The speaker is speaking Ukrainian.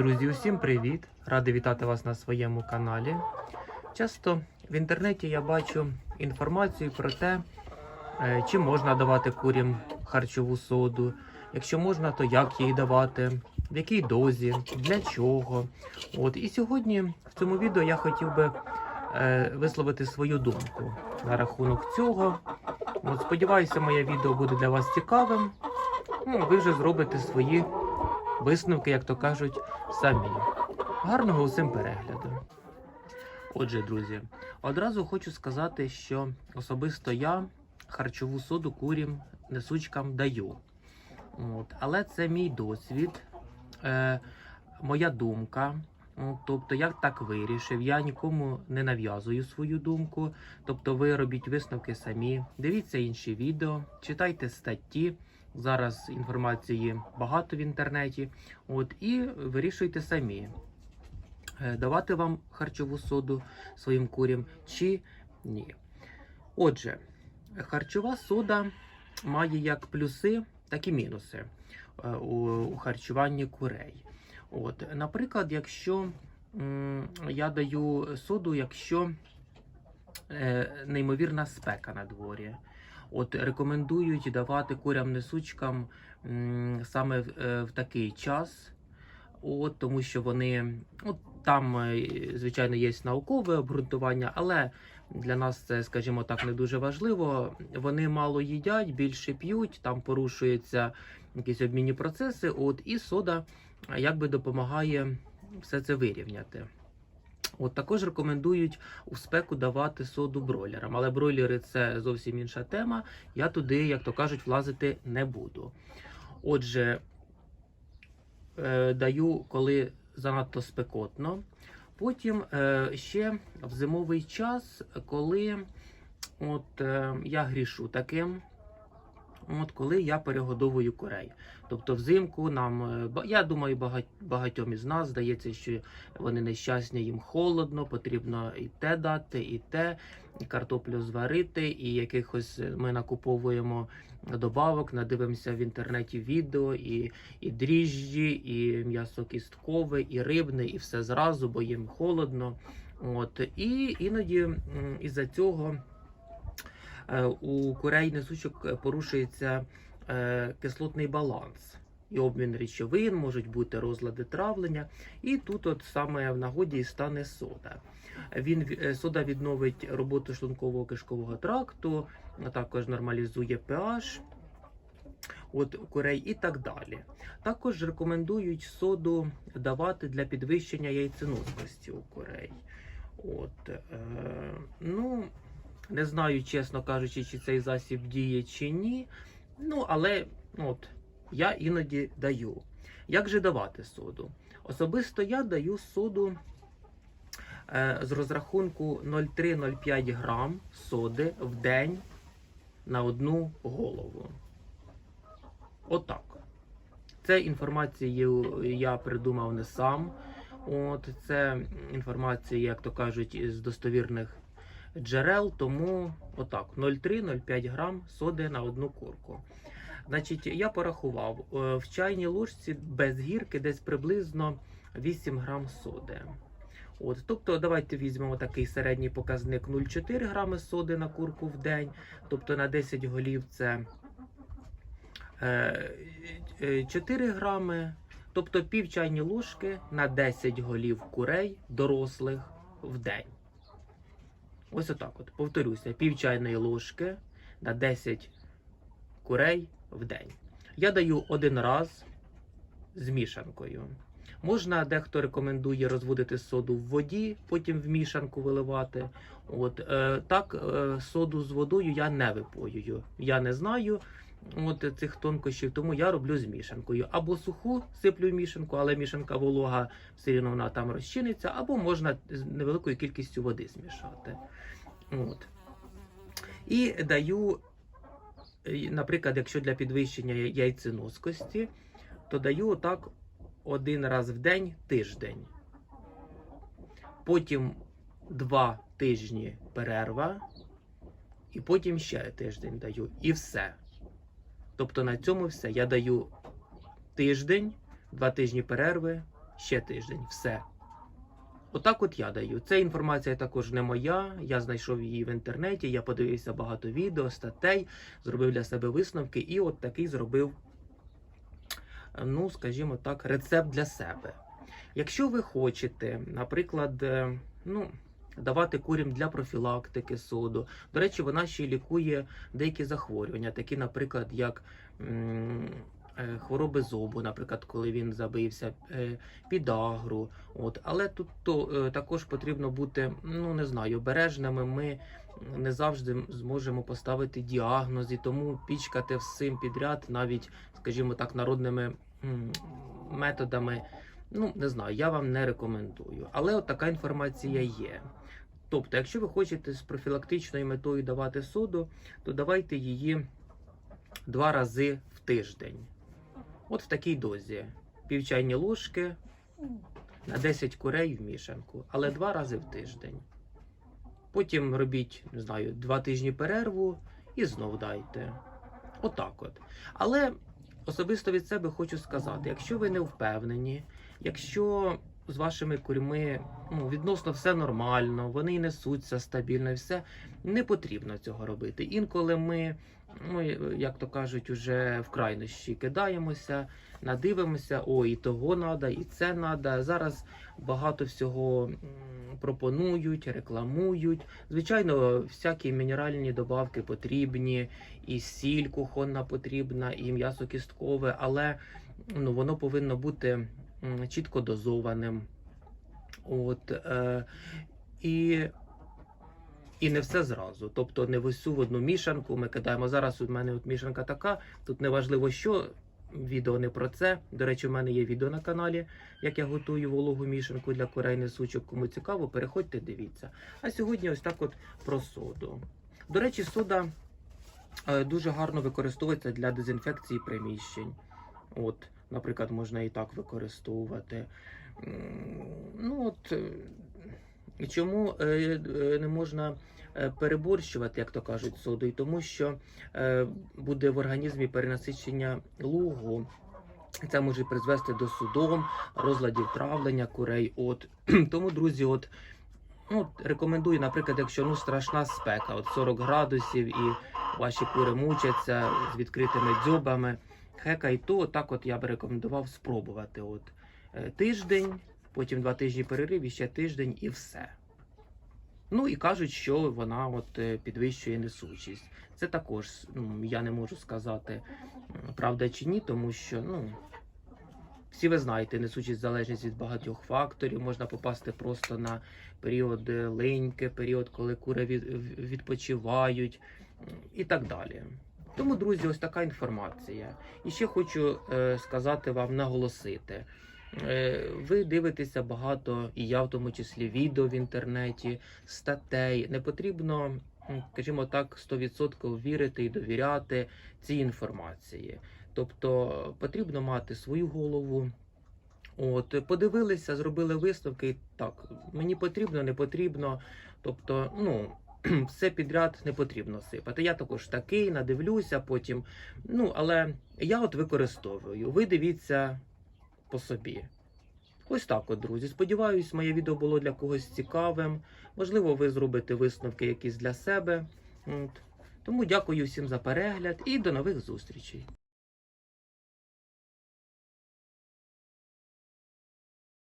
Друзі, усім привіт! Радий вітати вас на своєму каналі. Часто в інтернеті я бачу інформацію про те, е, чи можна давати курям харчову соду. Якщо можна, то як її давати, в якій дозі, для чого. От і сьогодні в цьому відео я хотів би е, висловити свою думку на рахунок цього. От, сподіваюся, моє відео буде для вас цікавим. Ну, ви вже зробите свої висновки, як то кажуть, самі. Гарного усім перегляду. Отже, друзі, одразу хочу сказати, що особисто я харчову соду курям несучкам даю. От. Але це мій досвід, е, моя думка. Тобто я так вирішив, я нікому не нав'язую свою думку. Тобто ви робіть висновки самі, дивіться інші відео, читайте статті. Зараз інформації багато в інтернеті. От і вирішуйте самі, е, давати вам харчову соду своїм курям чи ні. Отже, харчова сода має як плюси, так і мінуси е, у, харчуванні курей. От, наприклад, якщо я даю соду, якщо е, неймовірна спека на дворі. От рекомендують давати курям-несучкам саме в, е, такий час, от, тому що вони от, там, е, звичайно, є наукове обґрунтування, але для нас це, скажімо так, не дуже важливо. Вони мало їдять, більше п'ють, там порушуються якісь обмінні процеси. От, і сода якби допомагає все це вирівняти. От також рекомендують у спеку давати соду бройлерам, але бройлери це зовсім інша тема. Я туди, як то кажуть, влазити не буду. Отже, е, даю, коли занадто спекотно. Потім е, ще в зимовий час, коли от, е, я грішу таким. От коли я перегодовую курей. Тобто взимку нам, е, я думаю, багать, багатьом із нас здається, що вони нещасні, їм холодно, потрібно і те дати, і те, і картоплю зварити, і якихось е, ми накуповуємо добавок, надивимося в інтернеті відео, і, і дріжджі, і м'ясо кісткове, і рибне, і все зразу, бо їм холодно. От і іноді із-за цього. Е, у курей несучок е, порушується е, кислотний баланс і обмін речовин, можуть бути розлади травлення. І тут, от саме в нагоді і стане сода. Він сода відновить роботу шлункового кишкового тракту, також нормалізує pH. От у курей і так далі. Також рекомендують соду давати для підвищення яйценоскості у курей. От, е, ну, не знаю, чесно кажучи, чи цей засіб діє чи ні. Ну, але ну, от, я іноді даю. Як же давати соду? Особисто я даю соду е, з розрахунку 0,3-0,5 грам соди в день на одну голову. Отак. Це інформацію я придумав не сам. От, це інформація, як то кажуть, з достовірних джерел, тому отак 0,3-0,5 грам соди на одну курку. Значить, я порахував е, в чайній ложці без гірки десь приблизно 8 грам соди. От, тобто, давайте візьмемо такий середній показник 0,4 грами соди на курку в день. Тобто на 10 голів це е, е, 4 грами. Тобто пів чайні ложки на 10 голів курей дорослих в день. Ось отак от. Повторюся, пів чайної ложки на 10 курей в день. Я даю один раз з мішанкою. Можна, дехто рекомендує розводити соду в воді, потім в мішанку виливати. От е, так, е, соду з водою я не випоюю. Я не знаю от цих тонкощів, тому я роблю з мішанкою. Або суху сиплю мішанку, але мішанка волога все рівно вона там розчиниться, або можна з невеликою кількістю води змішати. От. І даю, наприклад, якщо для підвищення яйценоскості, то даю отак один раз в день тиждень. Потім два тижні перерва, і потім ще тиждень даю. І все. Тобто на цьому все. Я даю тиждень, два тижні перерви, ще тиждень. Все. Отак от я даю. Ця інформація також не моя. Я знайшов її в інтернеті, я подивився багато відео, статей, зробив для себе висновки і от такий зробив, ну, скажімо так, рецепт для себе. Якщо ви хочете, наприклад, е, ну, давати курям для профілактики соду, до речі, вона ще й лікує деякі захворювання, такі, наприклад, як е, хвороби зубу, наприклад, коли він забився, е, підагру. От. Але тут то, е, також потрібно бути, ну не знаю, обережними. Ми не завжди зможемо поставити діагноз, і тому пічкати всім підряд, навіть, скажімо так, народними методами. Ну, не знаю, я вам не рекомендую. Але от така інформація є. Тобто, якщо ви хочете з профілактичною метою давати соду, то давайте її два рази в тиждень. От в такій дозі. Пів чайні ложки на 10 курей в мішанку, але два рази в тиждень. Потім робіть, не знаю, два тижні перерву і знов дайте. Отак от. Але особисто від себе хочу сказати: якщо ви не впевнені, якщо з вашими курьми ну, відносно все нормально, вони несуться стабільно і все, не потрібно цього робити. Інколи ми, ну, як то кажуть, уже в крайнощі кидаємося, надивимося, о, і того надо, і це надо. Зараз багато всього пропонують, рекламують. Звичайно, всякі мінеральні добавки потрібні, і сіль кухонна потрібна, і м'ясо кісткове, але ну, воно повинно бути чітко дозованим. От, е, і, і не все зразу. Тобто не в усю в одну мішанку ми кидаємо. Зараз у мене от мішанка така, тут неважливо, що. Відео не про це. До речі, в мене є відео на каналі, як я готую вологу мішанку для курей несучок. Кому цікаво, переходьте, дивіться. А сьогодні ось так от про соду. До речі, сода е, дуже гарно використовується для дезінфекції приміщень. От, наприклад, можна і так використовувати. Ну от е, чому е, е, не можна переборщувати, як то кажуть, содою? Тому що буде в організмі перенасичення лугу. Це може призвести до судом, розладів травлення курей. От тому, друзі, от ну, рекомендую, наприклад, якщо ну страшна спека, от 40 градусів, і ваші кури мучаться з відкритими дзьобами, хекай, то так от я б рекомендував спробувати. От е, тиждень, потім два тижні перерив, і ще тиждень, і все. Ну і кажуть, що вона от е, підвищує несучість. Це також ну, я не можу сказати, правда чи ні, тому що ну. Всі ви знаєте, несучість залежить від багатьох факторів. Можна попасти просто на період е, линьки, період, коли кури відпочивають і так далі. Тому, друзі, ось така інформація. І ще хочу е, сказати вам, наголосити. Е, ви дивитеся багато, і я в тому числі відео в інтернеті, статей. Не потрібно, скажімо так, 100% вірити і довіряти цій інформації. Тобто потрібно мати свою голову. От, подивилися, зробили висновки. Так, мені потрібно, не потрібно. Тобто, ну, все підряд не потрібно сипати. Я також такий, надивлюся потім. Ну, але я от використовую. Ви дивіться по собі. Ось так от, друзі. Сподіваюсь, моє відео було для когось цікавим. Можливо, ви зробите висновки якісь для себе. От. Тому дякую всім за перегляд і до нових зустрічей.